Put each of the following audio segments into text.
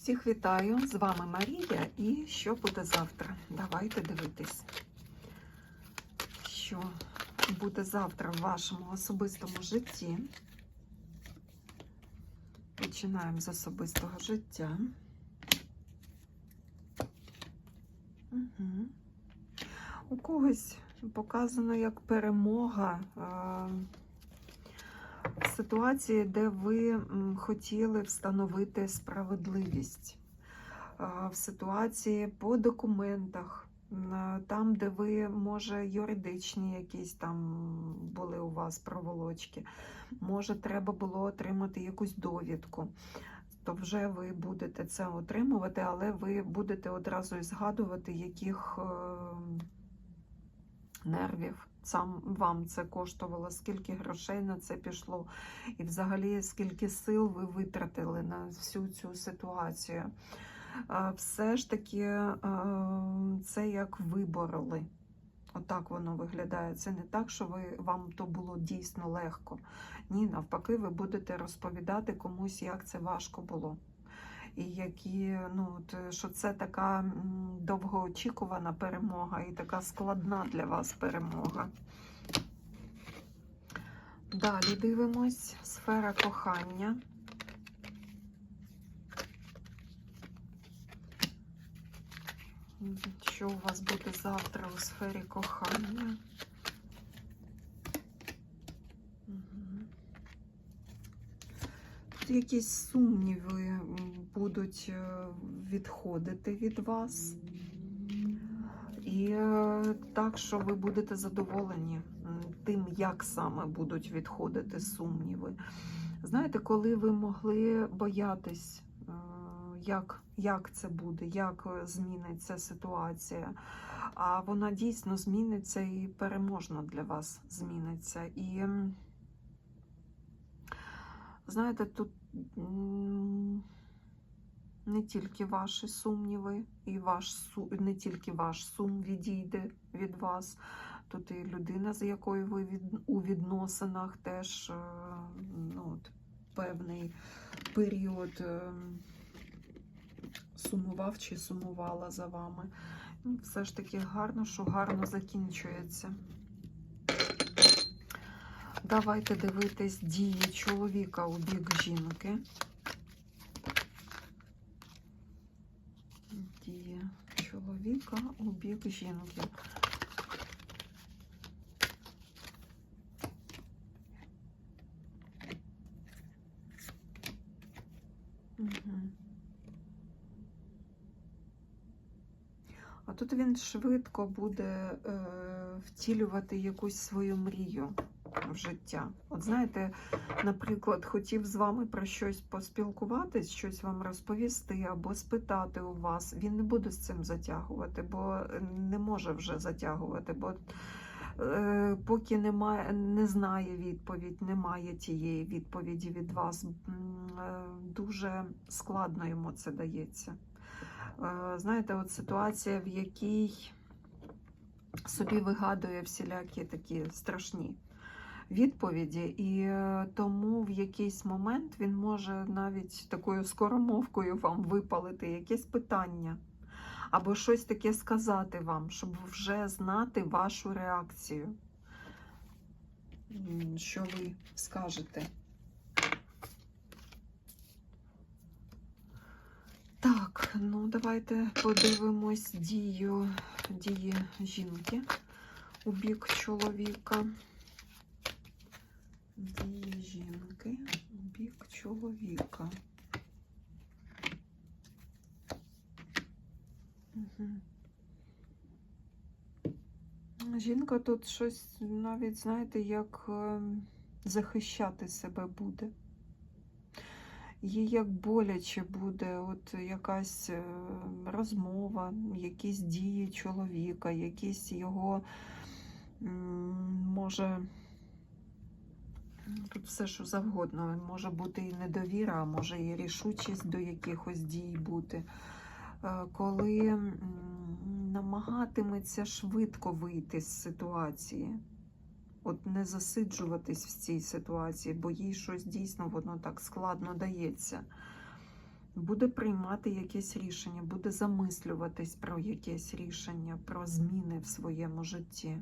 Всіх вітаю! З вами Марія. І що буде завтра? Давайте дивитись, що буде завтра в вашому особистому житті. Починаємо з особистого життя. Угу. У когось показано як перемога. Ситуації, де ви хотіли встановити справедливість, в ситуації по документах, там, де ви, може, юридичні якісь там були у вас проволочки, може, треба було отримати якусь довідку. То вже ви будете це отримувати, але ви будете одразу і згадувати, яких е, нервів сам вам це коштувало, скільки грошей на це пішло, і взагалі скільки сил ви витратили на всю цю ситуацію. Все ж таки е, це як вибороли. Отак воно виглядає. Це не так, що ви, вам то було дійсно легко. Ні, навпаки, ви будете розповідати комусь, як це важко було. І які, ну, от, що це така довгоочікувана перемога і така складна для вас перемога. Далі дивимось сфера кохання. Що у вас буде завтра у сфері кохання? Тут якісь сумніви будуть е, відходити від вас. І е, так, що ви будете задоволені тим, як саме будуть відходити сумніви. Знаєте, коли ви могли боятись, е, як, як це буде, як зміниться ситуація, а вона дійсно зміниться і переможно для вас зміниться. І знаєте, тут не тільки ваші сумніви, і ваш не тільки ваш сум відійде від вас. Тут і людина, з якою ви від, у відносинах, теж е, ну, от, певний період е, сумував чи сумувала за вами. Ну, Все ж таки гарно, що гарно закінчується. Давайте дивитись дії чоловіка у бік жінки. Дії чоловіка у бік жінки. А тут він швидко буде е, втілювати якусь свою мрію в життя. От знаєте, наприклад, хотів з вами про щось поспілкуватись, щось вам розповісти або спитати у вас. Він не буде з цим затягувати, бо не може вже затягувати, бо е, поки немає, не знає відповідь, немає тієї відповіді від вас. е, Дуже складно йому це дається. Е, Знаєте, от ситуація, в якій собі вигадує всілякі такі страшні відповіді, і е, тому в якийсь момент він може навіть такою скоромовкою вам випалити якесь питання, або щось таке сказати вам, щоб вже знати вашу реакцію. Що ви скажете? Так, ну давайте подивимось дію дії жінки у бік чоловіка. Дії жінки у бік чоловіка. Угу. Жінка тут щось навіть, знаєте, як е, захищати себе буде. Їй як боляче буде от якась е, розмова, якісь дії чоловіка, якісь його може тут все, що завгодно. Може бути і недовіра, а може і рішучість до якихось дій бути. Е, Коли намагатиметься швидко вийти з ситуації. От не засиджуватись в цій ситуації, бо їй щось дійсно воно так складно дається. буде приймати якесь рішення, буде замислюватись про якесь рішення, про зміни в своєму житті.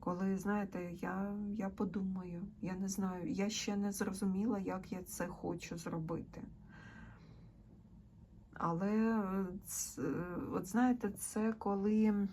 Коли, знаєте, я, я подумаю, я не знаю, я ще не зрозуміла, як я це хочу зробити. Але, е, е, от знаєте, це коли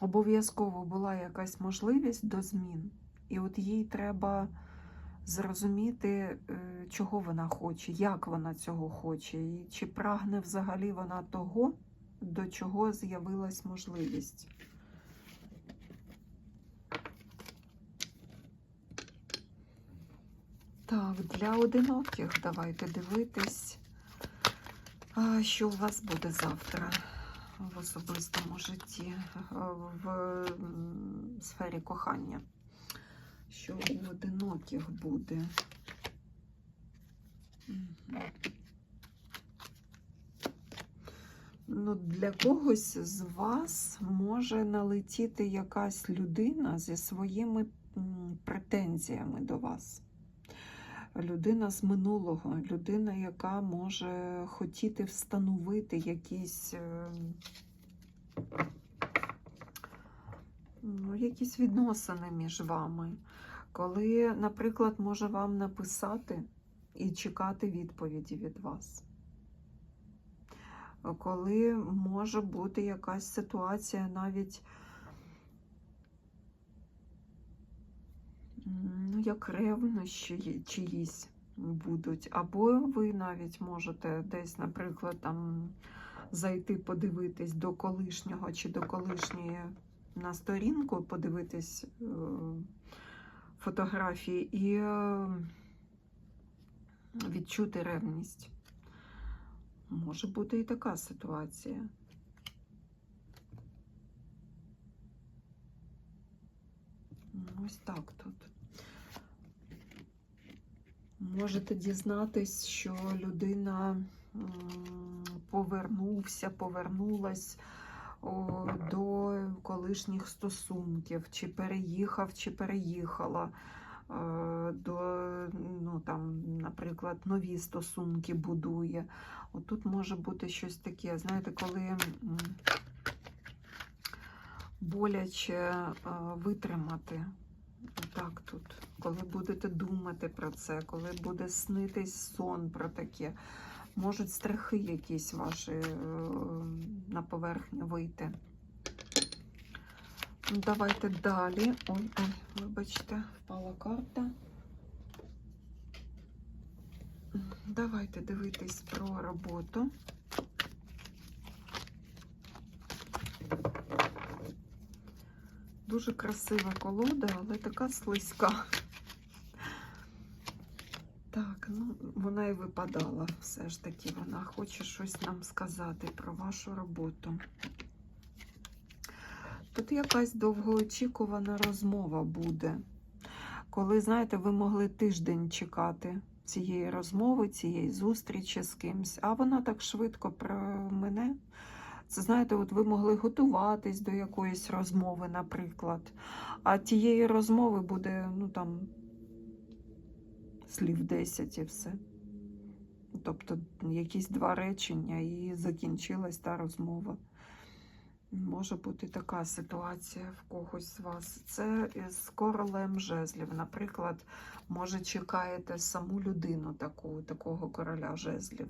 обов'язково була якась можливість до змін, і от їй треба зрозуміти, е, чого вона хоче, як вона цього хоче, і чи прагне взагалі вона того, до чого з'явилась можливість. Так, для одиноких давайте дивитись, що у вас буде завтра в особистому житті, в сфері кохання. Що у одиноких буде. Ну, для когось з вас може налетіти якась людина зі своїми претензіями до вас. Людина з минулого, людина, яка може хотіти встановити якісь, е, ну, якісь відносини між вами. Коли, наприклад, може вам написати і чекати відповіді від вас. Коли може бути якась ситуація навіть ну, як ревнощі чиїсь будуть. Або ви навіть можете десь, наприклад, там зайти подивитись до колишнього чи до колишньої на сторінку, подивитись е, фотографії і е, відчути ревність. Може бути і така ситуація. Ну, Ось так тут. Можете дізнатись, що людина повернувся, повернулась до колишніх стосунків, чи переїхав, чи переїхала е, до, ну, там, наприклад, нові стосунки будує. Отут може бути щось таке, знаєте, коли боляче е, витримати. Так тут, коли будете думати про це, коли буде снитись сон про таке, можуть страхи якісь ваші е, на поверхню вийти. Ну, Давайте далі. Ой, ой, вибачте, впала карта. Давайте дивитись про роботу. Дуже красива колода, але така слизька. Так, ну вона і випадала. Все ж таки, вона хоче щось нам сказати про вашу роботу. Тут якась довгоочікувана розмова буде. Коли, знаєте, ви могли тиждень чекати цієї розмови, цієї зустрічі з кимсь, а вона так швидко про мене. Це знаєте, от ви могли готуватись до якоїсь розмови, наприклад. А тієї розмови буде, ну там, слів 10 і все. Тобто якісь два речення і закінчилась та розмова. Може бути така ситуація в когось з вас. Це з королем жезлів. Наприклад, може чекаєте саму людину, таку, такого короля жезлів,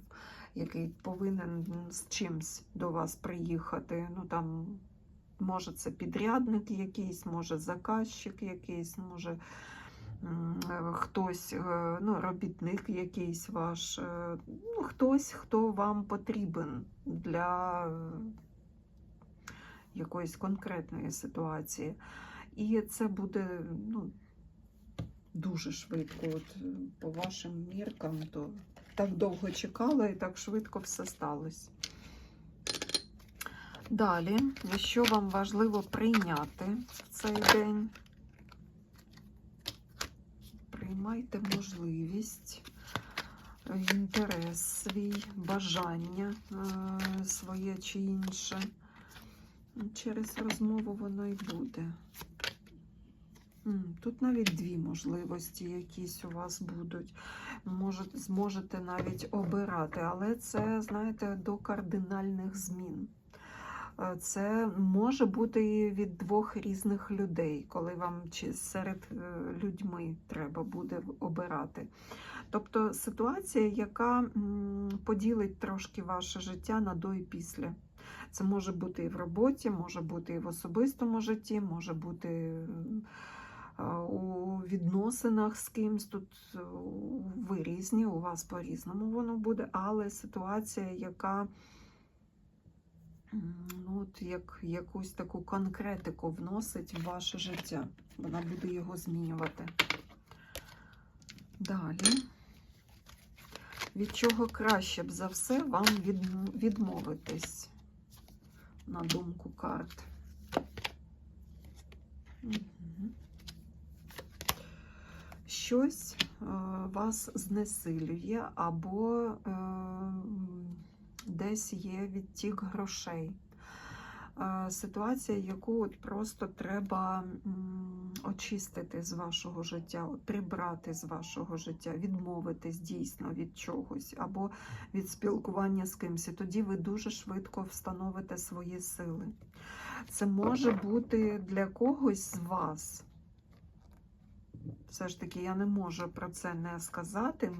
який повинен з чимсь до вас приїхати. Ну там, може, це підрядник якийсь, може заказчик якийсь, може е, хтось, е, ну, робітник якийсь ваш, е, ну, хтось, хто вам потрібен для якоїсь конкретної ситуації. І це буде ну, дуже швидко. От, по вашим міркам, то так довго чекала і так швидко все сталося. Далі, що вам важливо прийняти в цей день? Приймайте можливість, е, інтерес свій, бажання е, своє чи інше. Через розмову воно і буде. Тут навіть дві можливості якісь у вас будуть. Може, зможете навіть обирати, але це, знаєте, до кардинальних змін. Е, Це може бути і від двох різних людей, коли вам чи серед е, людьми треба буде обирати. Тобто ситуація, яка поділить трошки ваше життя на до і після. Це може бути і в роботі, може бути і в особистому житті, може бути у відносинах з кимсь. Тут е, ви різні, у вас по-різному воно буде, але ситуація, яка ну, от як, якусь таку конкретику вносить в ваше життя. Вона буде його змінювати. Далі. Від чого краще б за все вам відмовитись, на думку карт. Щось е, вас знесилює, або е, десь є відтік грошей. Е, Ситуація, яку от просто треба очистити з вашого життя, прибрати з вашого життя, відмовитись дійсно від чогось, або від спілкування з кимось. І тоді ви дуже швидко встановите свої сили. Це може бути для когось з вас. Все ж таки, я не можу про це не сказати.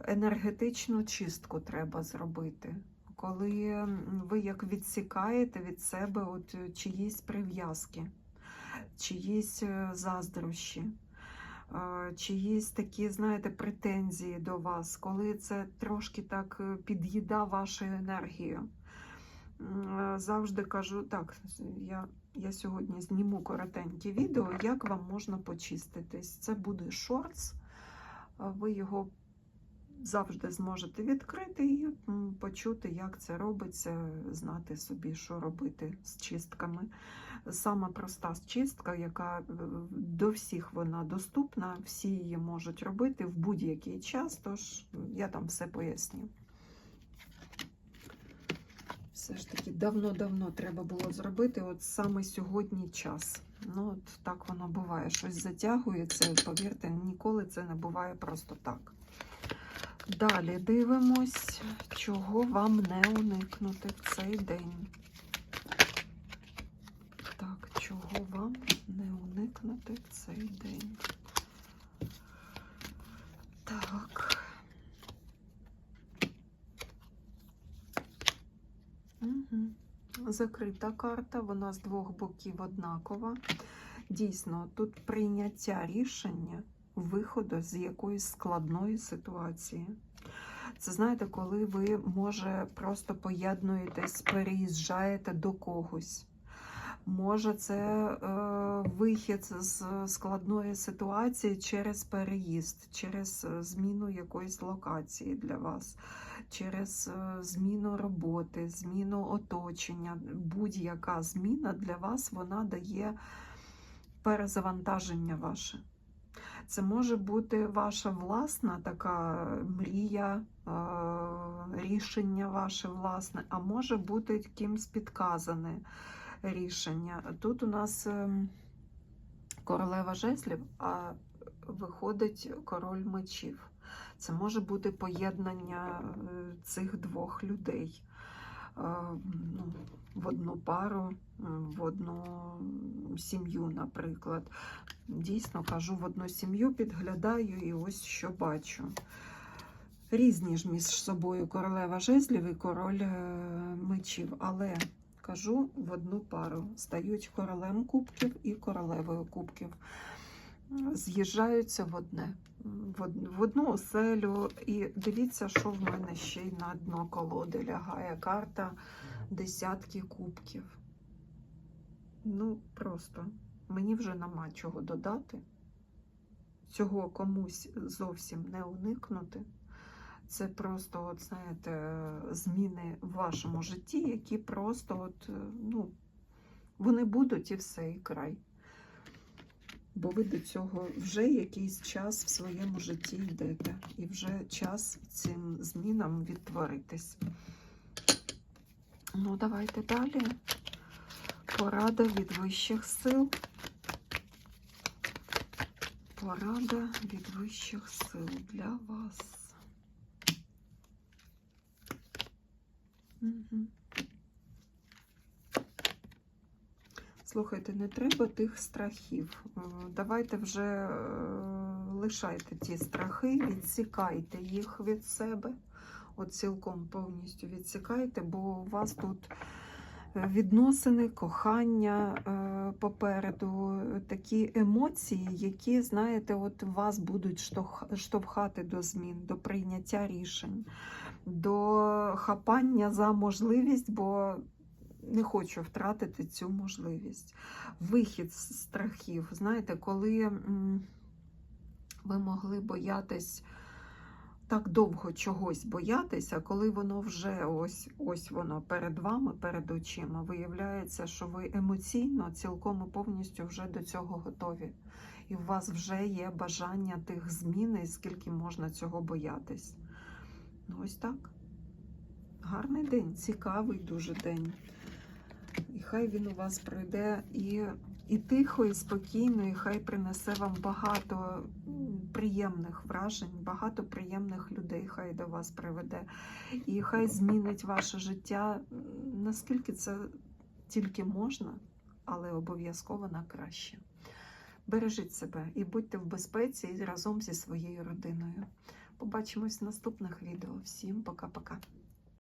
Енергетичну чистку треба зробити. Коли ви як відсікаєте від себе от е, чиїсь прив'язки, чиїсь е, заздрощі, е, чиїсь такі, знаєте, претензії до вас, коли це трошки так під'їда вашу енергію. Завжди кажу, так, я, я сьогодні зніму коротеньке відео, як вам можна почиститись. Це буде шортс, ви його завжди зможете відкрити і почути, як це робиться, знати собі, що робити з чистками. Сама проста чистка, яка е, до всіх вона доступна, всі її можуть робити в будь-який час, тож я там все поясню. Все ж таки давно-давно треба було зробити, от саме сьогодні час. Ну, от так воно буває. Щось затягується, повірте, ніколи це не буває просто так. Далі дивимось, чого вам не уникнути в цей день. Так, чого вам не уникнути в цей день? Так. Закрита карта, вона з двох боків однакова. Дійсно, тут прийняття рішення виходу з якоїсь складної ситуації. Це знаєте, коли ви, може, просто поєднуєтесь, переїжджаєте до когось. Може, це е, вихід з складної ситуації через переїзд, через е, зміну якоїсь локації для вас, через е, зміну роботи, зміну оточення. Будь-яка зміна для вас вона дає перезавантаження ваше. Це може бути ваша власна така мрія, е, рішення ваше власне, а може бути кимсь підказане рішення. Тут у нас ем, королева жезлів, а виходить король мечів. Це може бути поєднання е, цих двох людей е, ну, в одну пару, е, в одну сім'ю, наприклад. Дійсно кажу, в одну сім'ю підглядаю і ось що бачу. Різні ж між собою королева жезлів і король мечів, але кажу в одну пару. Стають королем кубків і королевою кубків. З'їжджаються в одне, в одну оселю. І дивіться, що в мене ще й на дно колоди лягає карта десятки кубків. Ну, просто мені вже нема чого додати. Цього комусь зовсім не уникнути. Це просто, от, знаєте, зміни в вашому житті, які просто, от, е, ну, вони будуть і все, і край. Бо ви до цього вже якийсь час в своєму житті йдете, і вже час цим змінам відтворитись. Ну, давайте далі. Порада від вищих сил. Порада від вищих сил для вас. Слухайте, не треба тих страхів. Е, Давайте вже е, лишайте ті страхи, відсікайте їх від себе. От цілком повністю відсікайте, бо у вас тут відносини, кохання е, попереду, такі емоції, які, знаєте, от вас будуть штовхати до змін, до прийняття рішень, до хапання за можливість, бо не хочу втратити цю можливість. Вихід з страхів. Знаєте, коли ви могли боятись так довго чогось боятися, коли воно вже ось ось воно перед вами, перед очима, виявляється, що ви емоційно цілком і повністю вже до цього готові. І у вас вже є бажання тих змін, і скільки можна цього боятись. Ну, ось так. Гарний день, цікавий дуже день. І хай він у вас пройде і, і тихо, і спокійно, і хай принесе вам багато приємних вражень, багато приємних людей хай до вас приведе. І хай змінить ваше життя, наскільки це тільки можна, але обов'язково на краще. Бережіть себе і будьте в безпеці разом зі своєю родиною. Побачимось в наступних відео. Всім пока-пока.